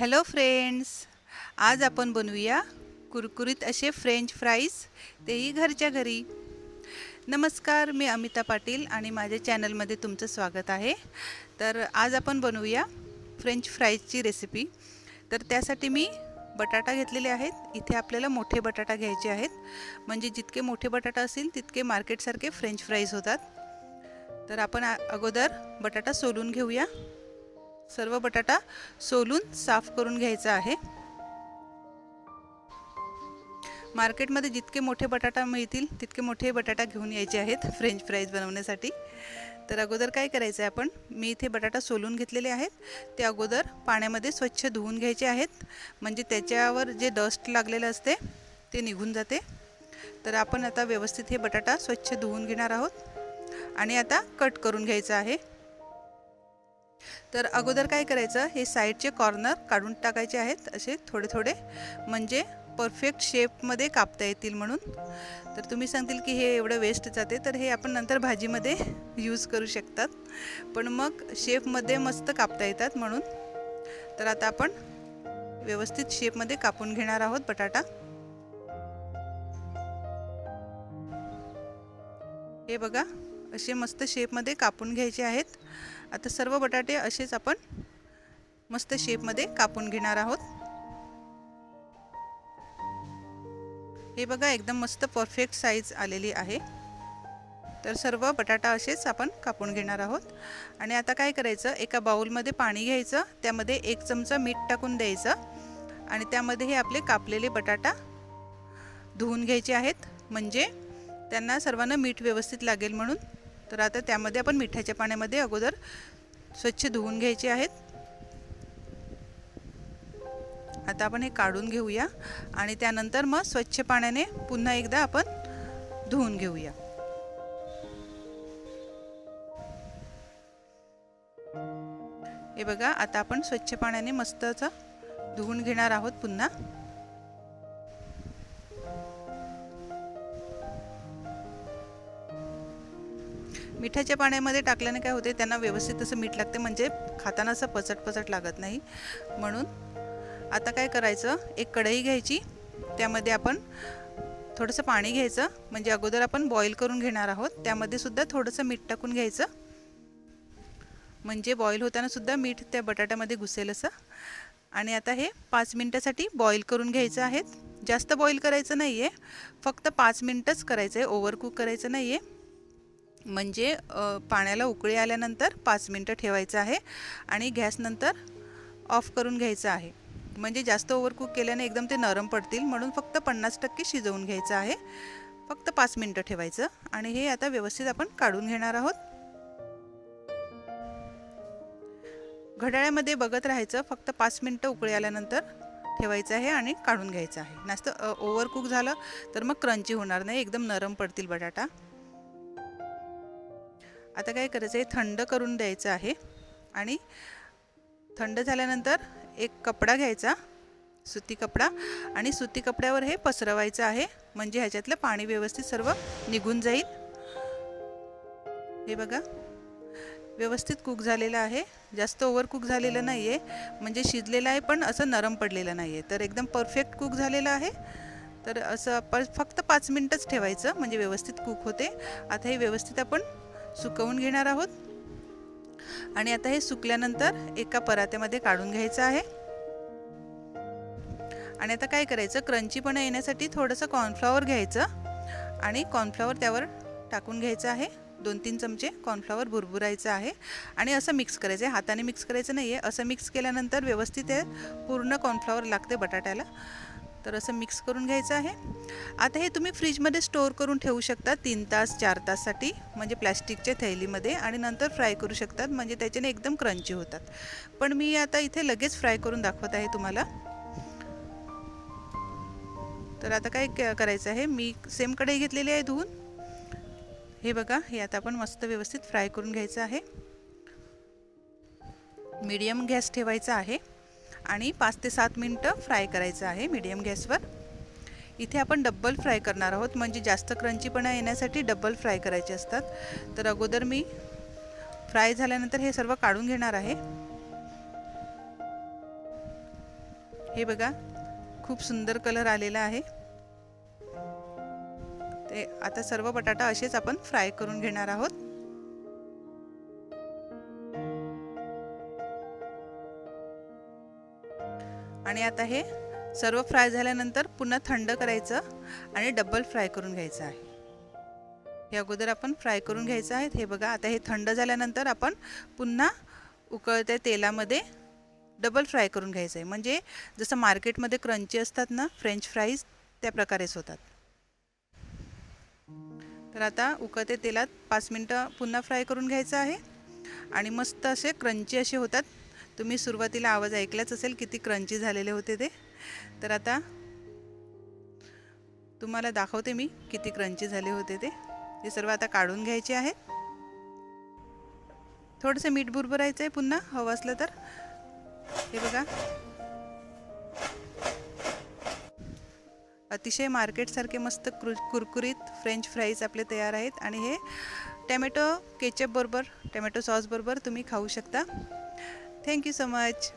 Hello friends आज आपण बनवूया कुरकुरीत असे फ्रेंच फ्राईज तेही घरच्या घरी. नमस्कार मी अमिता पाटील आणि माझ्या चॅनलमध्ये तुमचं स्वागत आहे. तर आज आपण बनवूया फ्रेंच फ्राईजची रेसिपी तर त्यासाठी मी बटाटा घेतलेले आहेत. इथे आपल्याला मोठे बटाटा घ्यायचे आहेत. म्हणजे जितके मोठे बटाटा असतील तितके मार्केटसारखे फ्रेंच फ्राईज होतात. तर आपण अगोदर बटाटा सोलून घेऊया. सर्व बटाटा सोलून साफ करून घ्यायचा आहे. मार्केटमध्ये जितके मोठे बटाटा मिळतील तितके मोठे बटाटा घेऊन यायचे आहेत फ्रेंच फ्राईज बनवण्यासाठी. तर अगोदर काय करायचं आहे आपण? मी इथे बटाटा सोलून घेतलेले आहेत. ते अगोदर पाण्यामध्ये स्वच्छ धुवून घ्यायचे आहेत. म्हणजे त्याच्यावर जे डस्ट लागलेलं असते ते निघून जाते. तर आपण आता व्यवस्थित हे बटाटा स्वच्छ धुवून घेणार आहोत. आणि आता कट करून घ्यायचं आहे. तर अगोदर काय करायचं हे साईडचे कॉर्नर काढून टाकायचे आहेत असे थोडे थोडे. म्हणजे परफेक्ट शेपमध्ये कापता येतील म्हणून. तर तुम्ही सांगतील की हे एवढं वेस्ट जाते तर हे आपण नंतर भाजीमध्ये यूज करू शकतात. पण मग शेपमध्ये मस्त कापता येतात म्हणून. तर आता आपण व्यवस्थित शेपमध्ये कापून घेणार आहोत बटाटा. हे बघा असे मस्त शेपमध्ये कापून घ्यायचे आहेत. आता सर्व बटाटे असेच आपण मस्त शेपमध्ये कापून घेणार आहोत. हे बघा एकदम मस्त परफेक्ट साईज आलेली आहे. तर सर्व बटाटा असेच आपण कापून घेणार आहोत. आणि आता काय करायचं एका बाऊलमध्ये पाणी घ्यायचं त्यामध्ये एक चमचा मीठ टाकून द्यायचं आणि त्यामध्ये हे आपले कापलेले बटाटा धुवून घ्यायचे आहेत. म्हणजे त्यांना सर्वांना मीठ व्यवस्थित लागेल म्हणून. तर आता त्यामध्ये आपण मिठाच्या पाण्यामध्ये अगोदर स्वच्छ धुवून घ्यायचे आहेत. आता आपण हे काढून घेऊया आणि त्यानंतर मग स्वच्छ पाण्याने पुन्हा एकदा आपण धुवून घेऊया. हे बघा आता आपण स्वच्छ पाण्याने मस्त असं धुवून घेणार आहोत पुन्हा. मिठाच्या पाण्यामध्ये टाकल्याने काय होते त्यांना व्यवस्थित असं मीठ लागते म्हणजे खाताना असं पचट पचट लागत नाही. म्हणून आता काय करायचं एक कढई घ्यायची त्यामध्ये आपण थोडंसं पाणी घ्यायचं म्हणजे अगोदर आपण बॉईल करून घेणार आहोत त्यामध्ये सुद्धा थोडंसं मीठ टाकून घ्यायचं. म्हणजे बॉईल होताना सुद्धा मीठ त्या बटाट्यामध्ये घुसेल असं. आणि आता हे पाच मिनटासाठी बॉईल करून घ्यायचं आहे. जास्त बॉईल करायचं नाही आहे फक्त पाच मिनटंच करायचं आहे ओव्हर कुक करायचं नाही आहे म्हणजे पाण्याला उकळी आल्यानंतर पाच मिनटं ठेवायचं आहे आणि गॅसनंतर ऑफ करून घ्यायचं आहे. म्हणजे जास्त ओव्हरकुक केल्याने एकदम ते नरम पडतील म्हणून फक्त पन्नास टक्के शिजवून घ्यायचं आहे. फक्त पाच मिनटं ठेवायचं आणि हे आता व्यवस्थित आपण काढून घेणार आहोत. घड्याळ्यामध्ये बघत राहायचं फक्त पाच मिनटं उकळी आल्यानंतर ठेवायचं आहे आणि काढून घ्यायचं आहे. नास्त ओव्हरकुक झालं तर मग क्रंची होणार नाही एकदम नरम पडतील बटाटा. आता काय करायचं आहे थंड करून द्यायचं आहे. आणि थंड झाल्यानंतर एक कपडा घ्यायचा सुती कपडा. आणि सुती कपड्यावर हे पसरवायचं आहे. म्हणजे ह्याच्यातलं पाणी व्यवस्थित सर्व निघून जाईल. हे बघा. व्यवस्थित कुक झालेलं आहे. जास्त ओव्हर कुक झालेलं नाही आहे म्हणजे शिजलेलं आहे पण असं नरम पडलेलं नाही आहे तर एकदम परफेक्ट कुक झालेलं आहे. तर असं प फक्त पाच मिनटंच ठेवायचं. म्हणजे व्यवस्थित कुक होते. आता हे व्यवस्थित आपण सुकवून घेणार आहोत. आणि आता हे सुकल्यानंतर एका परात्यामध्ये काढून घ्यायचं आहे. आणि आता काय करायचं? क्रंचीपणा येण्यासाठी थोडंसं कॉर्नफ्लॉवर घ्यायचं. आणि कॉर्नफ्लॉवर त्यावर टाकून घ्यायचं आहे. दोन तीन चमचे कॉर्नफ्लॉवर भुरभुरायचं आहे. आणि असं मिक्स करायचं आहे. हाताने मिक्स करायचं नाही आहे असं मिक्स केल्यानंतर व्यवस्थित हे पूर्ण कॉर्नफ्लॉवर लागते बटाट्याला. तर असं मिक्स करून घ्यायचं आहे. आता हे तुम्ही फ्रीजमध्ये स्टोअर करून ठेवू शकता तीन तास चार ताससाठी म्हणजे प्लॅस्टिकच्या थैलीमध्ये आणि नंतर फ्राय करू शकतात म्हणजे त्याच्याने एकदम क्रंची होतात. पण मी आता इथे लगेच फ्राय करून दाखवत आहे तुम्हाला. तर आता काय करायचं आहे? मी सेम कढई घेतलेली आहे धुवून. हे बघा हे आता आपण मस्त व्यवस्थित फ्राय करून घ्यायचं आहे. मीडियम गॅस ठेवायचा आहे. आणि पाच ते सात मिनटं फ्राय करायचं आहे मीडियम गॅसवर. इथे आपण डब्बल फ्राय करणार आहोत. म्हणजे जास्त क्रंचीपणा येण्यासाठी डब्बल फ्राय करायचे असतात. तर अगोदर मी फ्राय झाल्यानंतर हे सर्व काढून घेणार आहे. हे बघा खूप सुंदर कलर आलेला आहे. ते आता सर्व बटाटा असेच आपण फ्राय करून घेणार आहोत. आणि आता हे सर्व फ्राय झाल्यानंतर पुन्हा थंड करायचं आणि डबल फ्राय करून घ्यायचं आहे. हे अगोदर आपण फ्राय करून घ्यायचं आहे. हे बघा आता हे थंड झाल्यानंतर आपण पुन्हा उकळत्या तेलामध्ये डबल फ्राय करून घ्यायचं आहे. म्हणजे जसं मार्केटमध्ये क्रंची असतात ना फ्रेंच फ्राईज त्या प्रकारेच होतात. तर आता उकळते तेलात पाच मिनटं पुन्हा फ्राय करून घ्यायचं आहे. आणि मस्त असे क्रंची असे होतात. तुम्ही सुरुवातीला आवाज ऐकलाच असेल किती क्रंची झालेले होते ते. तर आता तुम्हाला दाखवते मी किती क्रंची झाले होते ते. हे सर्व आता काढून घ्यायचे आहेत. थोडंसं मीठ भुरभरायचं आहे पुन्हा हवं असलं तर. हे बघा. अतिशय मार्केटसारखे मस्त कुर कुरकुरीत फ्रेंच फ्राईज आपले तयार आहेत. आणि हे टॅमॅटो केचपबरोबर टॅमॅटो सॉसबरोबर तुम्ही खाऊ शकता. Thank you so much.